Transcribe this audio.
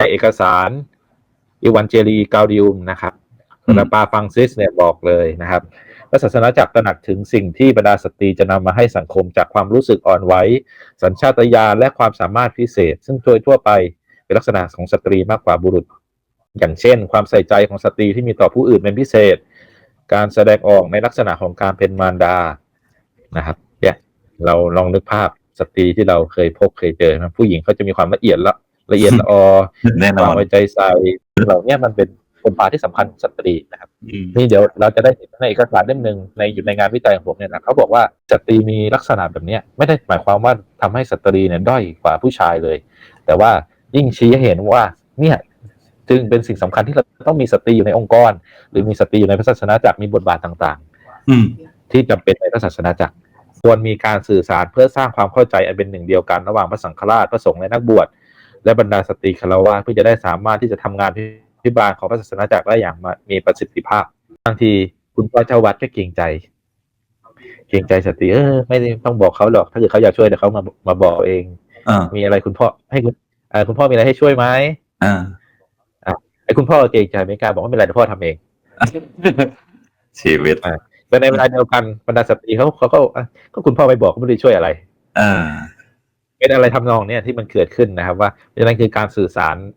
เอกสารอีวานเจลีกาดิอุมนะครับอืมลาปาฟังซิสเนี่ยบอกเลยนะครับว่าศาสนาจักรตระหนักถึงสิ่งที่บรรดาสตรีจะนำมาให้สังคมจากความรู้สึกอ่อนไหวสัญชาตญาณและความสามารถพิเศษ ซึ่งโดยทั่วไปเป็นลักษณะของสตรีมากกว่าบุรุษ อย่างเช่น ความใส่ใจของสตรีที่มีต่อผู้อื่นเป็นพิเศษ การแสดงออกในลักษณะของการเป็นมารดานะครับเนี่ยเราลองนึกภาพสตรีที่เราเคยพบเคยเจอนะผู้หญิงเขาจะมีความละเอียดละ ละเอียดละออแน่นคอวามนไว้ใจใส่เหล่าเนี้มันเป็นบทบาทที่สำคัญของสตรีนะครับอืมนี่เดี๋ยวเราจะได้เห็นในเอกสารเล่มหนึ่งในอยู่ในงานวิจัยของผมเนี่ยนะเขาบอกว่าสตรีมีลักษณะแบบเนี้ยไม่ได้หมายความว่าทำให้สตรีเนี่ยด้อยกว่าผู้ชายเลย แต่ว่ายิ่งชี้ให้เห็นว่าเนี่ยจึงเป็นสิ่งสำคัญที่เราต้องมีสตรีอยู่ในองค์กร หรือมีสตรีอยู่ในพระศาสนาจักรมีบทบาทต่างอืมๆที่จำเป็นในพระศาสนาจักรควรมีการสื่อสารเพื่อสร้างความเข้าใจอันเป็นหนึ่งเดียวกันระหว่างพระสังฆราชพระสงฆ์และนักบวช และบรรดาสตรีคารวะเพื่อจะได้สามารถที่จะทำงานพิบาลของพระศาสนาจักรได้อย่างมีประสิทธิภาพบางทีคุณพ่อเจ้าวัดก็เกรงใจ เกรงใจสตรีเออไม่ได้ต้องบอกเขาหรอก ถ้าเกิดเขาอยากช่วยเดี๋ยวเขามามาบอกเองอ่ามีอะไรคุณพ่อให้คุณเอ่อคุณพ่อมีอะไรให้ช่วยไหมอ่าไอ้คุณพ่อเกรงใจไม่กล้าบอกว่าไม่เป็นไรเดี๋ยวพ่อทำเองชีวิตแต่ในเวลาเดียวกันบรรดาสตรีเขาเขาก็อะก็คุณพ่อไม่บอกก็ไม่ได้ช่วยอะไร อ่า เป็นอะไรทำนองเนี้ยที่มันเกิดขึ้นนะครับ ว่าดังนั้นคือการสื่อสาร